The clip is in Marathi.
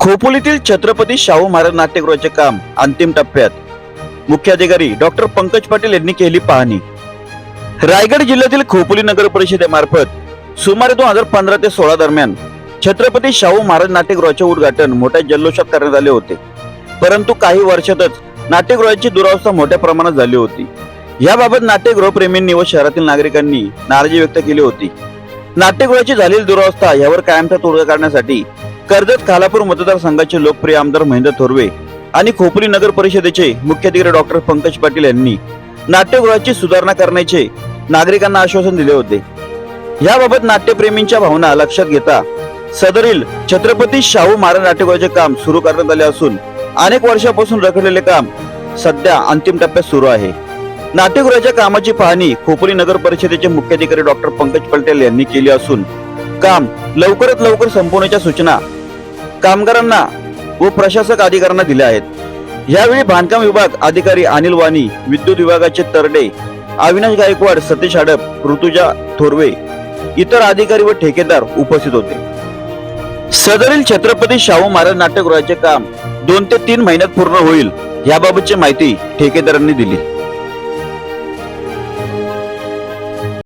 खोपोलीतील छत्रपती शाहू महाराज नाट्यगृहाचे काम अंतिम टप्प्यात. मुख्याधिकारी डॉक्टर पंकज पाटील यांनी केली पाहणी. रायगड जिल्ह्यातील खोपोली नगर परिषदेमार्फत सुमारे दोन हजार पंधरा ते सोळा दरम्यान छत्रपती शाहू महाराज नाट्यगृहाचे उद्घाटन मोठ्या जल्लोषात करण्यात आले होते. परंतु काही वर्षातच नाट्यगृहाची दुरावस्था मोठ्या प्रमाणात झाली होती. याबाबत नाट्यगृहप्रेमींनी व शहरातील नागरिकांनी नाराजी व्यक्त केली होती. नाट्यगृहाची झालेली दुरावस्था यावर कायमचा तोडगा काढण्यासाठी कर्जत खालापूर मतदारसंघाचे लोकप्रिय आमदार महेंद्र थोरवे आणि खोपरी नगर परिषदेचे मुख्याधिकारी डॉक्टर पंकज पाटील यांनी नाट्यगृहाची सुधारणा करण्याचे नागरिकांना आश्वासन दिले होते. याबाबत नाट्यप्रेमींच्या भावना लक्षात घेता सदरील छत्रपती शाहू महाराज नाट्यगृहाचे काम सुरू करण्यात आले असून अनेक वर्षापासून रखडलेले काम सध्या अंतिम टप्प्यात सुरू आहे. नाट्यगृहाच्या कामाची पाहणी खोपोली नगर परिषदेचे मुख्याधिकारी डॉक्टर पंकज पटेल यांनी केली असून काम लवकरात लवकर संपवण्याच्या सूचना कामगारांना व प्रशासक अधिकाऱ्यांना दिल्या आहेत. यावेळी बांधकाम विभाग अधिकारी अनिल वाणी विद्युत विभागाचे तरडे अविनाश गायकवाड सतीश हडप ऋतुजा थोरवे इतर अधिकारी व ठेकेदार उपस्थित होते. सदरील छत्रपती शाहू महाराज नाट्यगृहाचे काम दोन ते तीन महिन्यात पूर्ण होईल याबाबतची माहिती ठेकेदारांनी दिली.